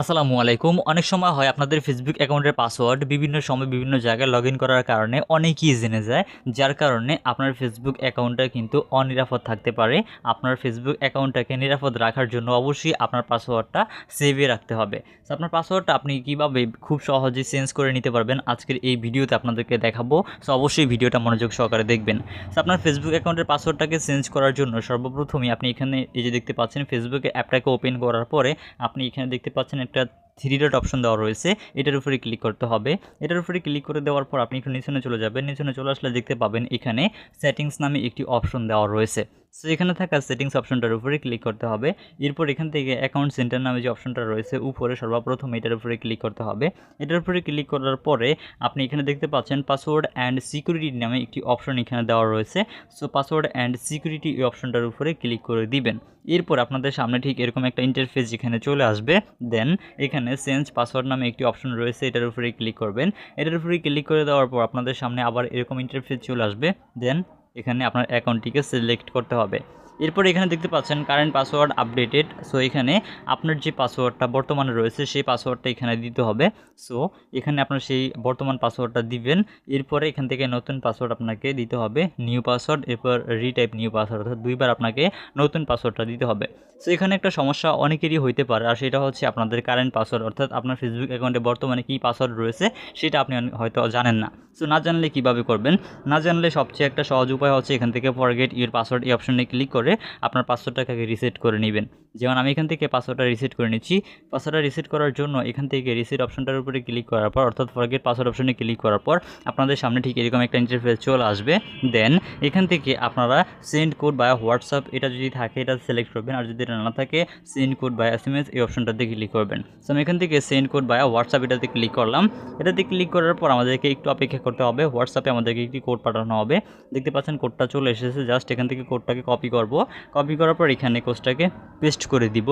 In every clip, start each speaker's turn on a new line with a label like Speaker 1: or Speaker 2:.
Speaker 1: আসসালামু আলাইকুম। অনেক সময় হয় আপনাদের ফেসবুক অ্যাকাউন্টের পাসওয়ার্ড বিভিন্ন সময় বিভিন্ন জায়গায় লগ করার কারণে অনেকেই জেনে যায়, যার কারণে আপনার ফেসবুক অ্যাকাউন্টটা কিন্তু অনিরাপদ থাকতে পারে। আপনার ফেসবুক অ্যাকাউন্টটাকে নিরাপদ রাখার জন্য অবশ্যই আপনার পাসওয়ার্ডটা সেভে রাখতে হবে। আপনার পাসওয়ার্ডটা আপনি কীভাবে খুব সহজে চেঞ্জ করে নিতে পারবেন আজকের এই ভিডিওতে আপনাদেরকে দেখাবো। সো অবশ্যই ভিডিওটা মনোযোগ সহকারে দেখবেন। তো আপনার ফেসবুক অ্যাকাউন্টের পাসওয়ার্ডটাকে চেঞ্জ করার জন্য সর্বপ্রথমই আপনি এখানে এই যে দেখতে পাচ্ছেন ফেসবুক অ্যাপটাকে ওপেন করার পরে আপনি এখানে দেখতে পাচ্ছেন একটা থ্রি ডট অপশন দেওয়া রয়েছে, এটার উপরে ক্লিক করতে হবে। এটার উপরে ক্লিক করে দেওয়ার পর আপনি একটু নিচনে চলে যাবেন। নিচনে চলে আসলে দেখতে পাবেন এখানে সেটিংস নামে একটি অপশন দেওয়া রয়েছে। সো এখানে থাকা সেটিংস অপশনটার উপরে ক্লিক করতে হবে। এরপর এখান থেকে অ্যাকাউন্ট সেন্টার নামে যে অপশনটা রয়েছে, উপরে সর্বপ্রথম এটার উপরে ক্লিক করতে হবে। এটার উপরে ক্লিক করার পরে আপনি এখানে দেখতে পাচ্ছেন পাসওয়ার্ড অ্যান্ড সিকিউরিটি নামে একটি অপশন এখানে দেওয়া রয়েছে। সো পাসওয়ার্ড অ্যান্ড সিকিউরিটি এই অপশনটার উপরে ক্লিক করে দিবেন। এরপর আপনাদের সামনে ঠিক এরকম একটা ইন্টারফেস যেখানে চলে আসবে। দেন এখানে চেঞ্জ পাসওয়ার্ড নামে একটি অপশন রয়েছে, এটার উপরে ক্লিক করবেন। এটার উপরে ক্লিক করে দেওয়ার পর আপনাদের সামনে আবার এরকম ইন্টারফেস চলে আসবে। দেন এখানে আপনার অ্যাকাউন্টটিকে সিলেক্ট করতে হবে। এরপর এখানে দেখতে পাচ্ছেন কারেন্ট পাসওয়ার্ড আপডেটেড সো এখানে আপনার যে পাসওয়ার্ডটা বর্তমানে রয়েছে, সেই পাসওয়ার্ডটা এখানে দিতে হবে। সো এখানে আপনার সেই বর্তমান পাসওয়ার্ডটা দিবেন। এরপরে এখান থেকে নতুন পাসওয়ার্ড আপনাকে দিতে হবে নিউ পাসওয়ার্ড এরপর রিটাইপ নিউ পাসওয়ার্ড অর্থাৎ দুইবার আপনাকে নতুন পাসওয়ার্ডটা দিতে হবে। সো এখানে একটা সমস্যা অনেকেরই হইতে পারে, আর সেটা হচ্ছে আপনাদের কারেন্ট পাসওয়ার্ড অর্থাৎ আপনার ফেসবুক অ্যাকাউন্টে বর্তমানে কী পাসওয়ার্ড রয়েছে, সেটা আপনি হয়তো জানেন না। সো না জানলে কীভাবে করবেন? না জানলে সবচেয়ে একটা সহজ উপায় হচ্ছে এখান থেকে ফরগেট ইউর পাসওয়ার্ড এই অপশনে ক্লিক করে আপনার পাঁচশো পাসওয়ার্ডটাকে রিসেট করে নেবেন। যেমন আমি এখান থেকে পাসওয়ার্ডটা রিসেট করে নিচ্ছি। পাসওয়ার্ডটা রিসেট করার জন্য এখান থেকে রিসেট অপশনটার উপরে ক্লিক করার পর, অর্থাৎ ফরগেট পাসওয়ার্ড অপশনে ক্লিক করার পর, আপনাদের সামনে ঠিক এরকম একটা ইন্টারফেস চলে আসবে। দেন এখান থেকে আপনারা সেন্ড কোড বা হোয়াটসঅ্যাপ এটা যদি থাকে এটা সিলেক্ট করবেন, আর যদি এটা না থাকে সেন্ড কোড বা এস এম এস এই অপশনটাতে ক্লিক করবেন। সো আমি এখান থেকে সেন্ড কোড বা হোয়াটসঅ্যাপ এটাতে ক্লিক করলাম। এটাতে ক্লিক করার পর আমাদেরকে একটু অপেক্ষা করতে হবে। হোয়াটসঅ্যাপে আমাদেরকে একটি কোড পাঠানো হবে। দেখতে পাচ্ছেন কোডটা চলে এসেছে। জাস্ট এখান থেকে কোডটাকে কপি করব। কপি করার পর এখানে কোডটাকে পেস্ট করে দিব।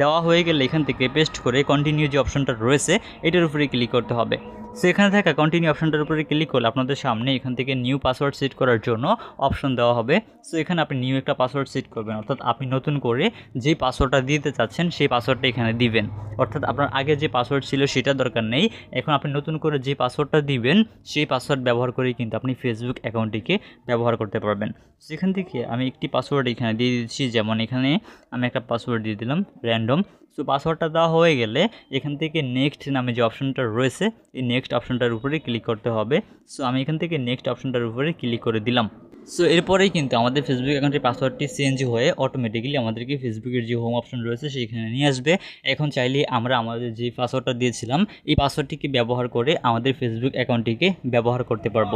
Speaker 1: দেওয়া হয়ে গেলে এখান থেকে পেস্ট করে কন্টিনিউ যে অপশনটা রয়েছে, এটার উপরে ক্লিক করতে হবে। সো এখানে থাকা কন্টিনিউ অপশনটার উপরে ক্লিক করলে আপনাদের সামনে এখান থেকে নিউ পাসওয়ার্ড সেট করার জন্য অপশন দেওয়া হবে। সো এখানে আপনি নিউ একটা পাসওয়ার্ড সেট করবেন। অর্থাৎ আপনি নতুন করে যে পাসওয়ার্ডটা দিতে চাচ্ছেন, সেই পাসওয়ার্ডটা এখানে দিবেন। অর্থাৎ আপনার আগে যে পাসওয়ার্ড ছিল সেটা দরকার নেই। এখন আপনি নতুন করে যে পাসওয়ার্ডটা দিবেন, সেই পাসওয়ার্ড ব্যবহার করেই কিন্তু আপনি ফেসবুক অ্যাকাউন্টটিকে ব্যবহার করতে পারবেন। সেখান থেকে আমি একটি পাসওয়ার্ড এখানে দিয়ে দিচ্ছি, যেমন এখানে আমি একটা পাসওয়ার্ড দিয়ে দিলাম র্যান্ডম সো পাসওয়ার্ডটা দেওয়া হয়ে গেলে এখান থেকে নেক্সট নামে যে অপশনটা রয়েছে, এই নেক্সট অপশনটার উপরে ক্লিক করতে হবে। সো আমি এখান থেকে নেক্সট অপশনটার উপরে ক্লিক করে দিলাম। সো এরপরেই কিন্তু আমাদের ফেসবুক অ্যাকাউন্টের পাসওয়ার্ডটি চেঞ্জ হয়ে অটোমেটিক্যালি আমাদেরকে ফেসবুকের যে হোম অপশন রয়েছে সেইখানে নিয়ে আসবে। এখন চাইলে আমরা আমাদের যে পাসওয়ার্ডটা দিয়েছিলাম, এই পাসওয়ার্ডটিকে ব্যবহার করে আমাদের ফেসবুক অ্যাকাউন্টটিকে ব্যবহার করতে পারব।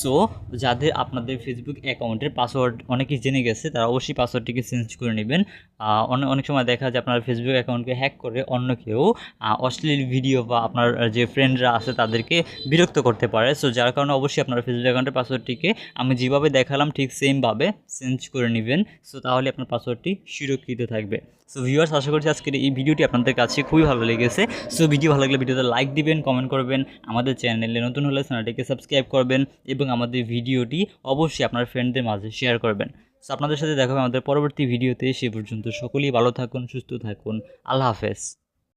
Speaker 1: সো যাদের আপনাদের ফেসবুক অ্যাকাউন্টের পাসওয়ার্ড অনেকেই জেনে গেছে, তারা অবশ্যই পাসওয়ার্ডটিকে চেঞ্জ করে নেবেন। অনেক অনেক সময় দেখা যায় আপনার ফেসবুক অ্যাকাউন্টকে হ্যাক করে অন্য কেউ অশ্লীল ভিডিও বা আপনার যে ফ্রেন্ডরা আছে তাদেরকে বিরক্ত করতে পারে। সো যার কারণে অবশ্যই আপনার ফেসবুক অ্যাকাউন্টের পাসওয়ার্ডটিকে আমি যেভাবে দেখালাম ঠিক সেমভাবে চেঞ্জ করে নেবেন। সো তাহলে আপনার পাসওয়ার্ডটি সুরক্ষিত থাকবে। সো ভিউয়ার্স আশা করছি আজকের এই ভিডিওটি আপনাদের কাছে খুবই ভালো লেগেছে। সো ভিডিও ভালো লাগলে ভিডিওতে লাইক দিবেন কমেন্ট করবেন, আমাদের চ্যানেলে নতুন হলে চ্যানেলটিকে সাবস্ক্রাইব করবেন এবং আমাদের ভিডিওটি অবশ্যই আপনার ফ্রেন্ডদের মাঝে শেয়ার করবেন। সো আপনাদের সাথে দেখা হবে আমাদের পরবর্তী ভিডিওতে। সে পর্যন্ত সকলেই ভালো থাকুন, সুস্থ থাকুন। আল্লাহ হাফেজ।